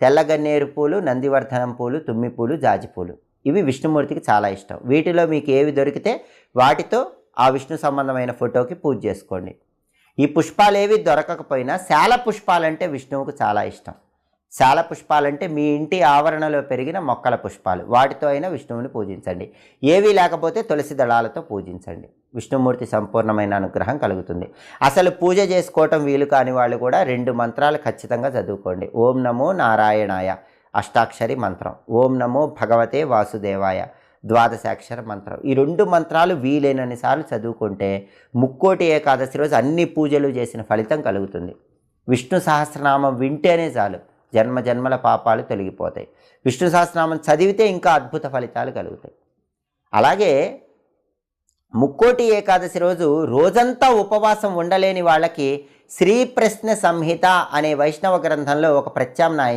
తెల్లగన్నేరు పూలు నందివర్ధనం పూలు తుమ్మి పూలు జాజి పూలు. ఇవి విష్ణుమూర్తికి చాలా ఇష్టం. వీటిలో మీకు ఏవి దొరికితే వాటితో ఆ విష్ణు సంబంధమైన ఫోటోకి పూజ చేసుకోండి. ఈ పుష్పాలు ఏవి దొరకకపోయినా శాల పుష్పాలంటే విష్ణువుకు చాలా ఇష్టం. శాల పుష్పాలంటే మీ ఇంటి ఆవరణలో పెరిగిన మొక్కల పుష్పాలు. వాటితో అయినా విష్ణువుని పూజించండి. ఏవీ లేకపోతే తులసి దళాలతో పూజించండి. విష్ణుమూర్తి సంపూర్ణమైన అనుగ్రహం కలుగుతుంది. అసలు పూజ చేసుకోవటం వీలు కాని వాళ్ళు కూడా రెండు మంత్రాలు ఖచ్చితంగా చదువుకోండి. ఓం నమో నారాయణాయ. అష్టాక్షరి మంత్రం. ఓం నమో భగవతే వాసుదేవాయ. ద్వాదశాక్షర మంత్రం. ఈ రెండు మంత్రాలు వీలైనన్ని సార్లు చదువుకుంటే ముక్కోటి ఏకాదశి రోజు అన్ని పూజలు చేసిన ఫలితం కలుగుతుంది. విష్ణు సహస్రనామం వింటేనే చాలు. జన్మ జన్మల పాపాలు తొలగిపోతాయి. విష్ణు సహస్రనామం చదివితే ఇంకా అద్భుత ఫలితాలు కలుగుతాయి. అలాగే ముక్కోటి ఏకాదశి రోజు రోజంతా ఉపవాసం ఉండలేని వాళ్ళకి శ్రీ ప్రశ్న సంహిత అనే వైష్ణవ గ్రంథంలో ఒక ప్రత్యామ్నాయం